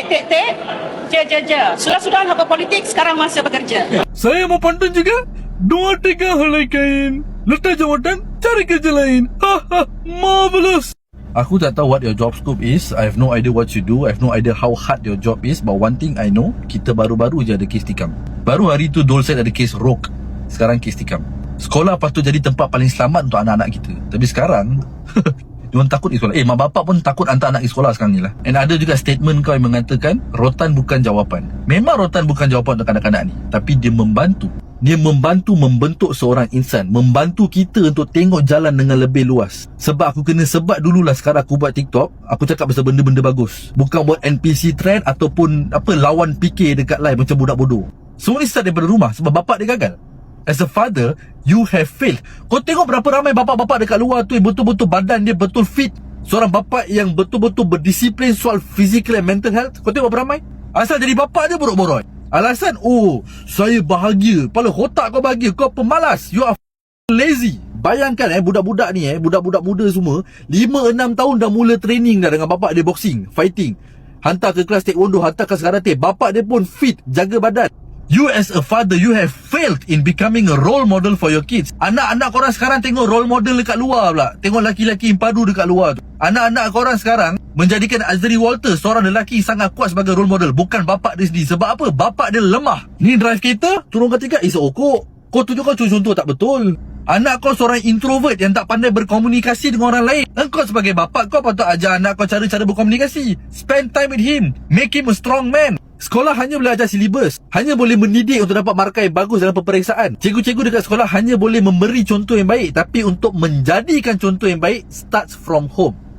tek tek tek. Je je je. Sudah-sudah lah berpolitik, sekarang masa bekerja. Saya mau pantun juga. Dua tiga helai kain. Letak jawatan, cari kerja lain. Haha, marvelous. Aku tak tahu what your job scope is. I have no idea what you do. I have no idea how hard your job is. But one thing I know, kita baru-baru je ada kes tikam. Baru hari tu Dolset ada kes rogue. Sekarang kes tikam. Sekolah patut jadi tempat paling selamat untuk anak-anak kita. Tapi sekarang, Diorang takut sekolah. Eh mak bapak pun takut hantar anak sekolah sekarang ni lah. And ada juga statement kau yang mengatakan Rotan bukan jawapan. Memang rotan bukan jawapan untuk kanak-kanak ni. Tapi dia membantu. Dia membantu membentuk seorang insan. Membantu kita untuk tengok jalan dengan lebih luas. Sebab aku kena sebab dululah sekarang aku buat TikTok. Aku cakap pasal benda-benda bagus. Bukan buat NPC trend Ataupun apa lawan fikir dekat live macam budak bodoh. Semua ni start daripada rumah Sebab bapak dia gagal As a father, you have failed. Kau tengok berapa ramai bapak-bapak dekat luar tu yang betul-betul badan dia betul fit. Seorang bapak yang betul-betul berdisiplin soal physical and mental health. Kau tengok berapa ramai? Asal jadi bapak dia borok-borok. Alasan, oh, saya bahagia. Kepala otak kau bahagia. Kau pemalas. You are lazy. Bayangkan eh, budak-budak ni eh, budak-budak muda semua, 5-6 tahun dah mula training dah dengan bapak dia boxing, fighting. Hantar ke kelas taekwondo, hantar ke karate. Bapak dia pun fit, jaga badan. You as a father, you have failed in becoming a role model for your kids. Anak-anak korang sekarang tengok role model dekat luar pula. Tengok laki-laki impadu dekat luar tu. Anak-anak korang sekarang menjadikan Azri Walter seorang lelaki sangat kuat sebagai role model. Bukan bapak dia sendiri. Sebab apa? Bapak dia lemah. Ni drive kereta, turun ketiga, is okok. Kau tunjukkan contoh tak betul. Anak kau seorang introvert yang tak pandai berkomunikasi dengan orang lain. Engkau sebagai bapak kau patut ajar anak kau cara-cara berkomunikasi. Spend time with him. Make him a strong man. Sekolah hanya boleh ajar silibus. Hanya boleh mendidik untuk dapat markah yang bagus dalam peperiksaan. Cikgu-cikgu dekat sekolah hanya boleh memberi contoh yang baik Tapi untuk menjadikan contoh yang baik Starts from home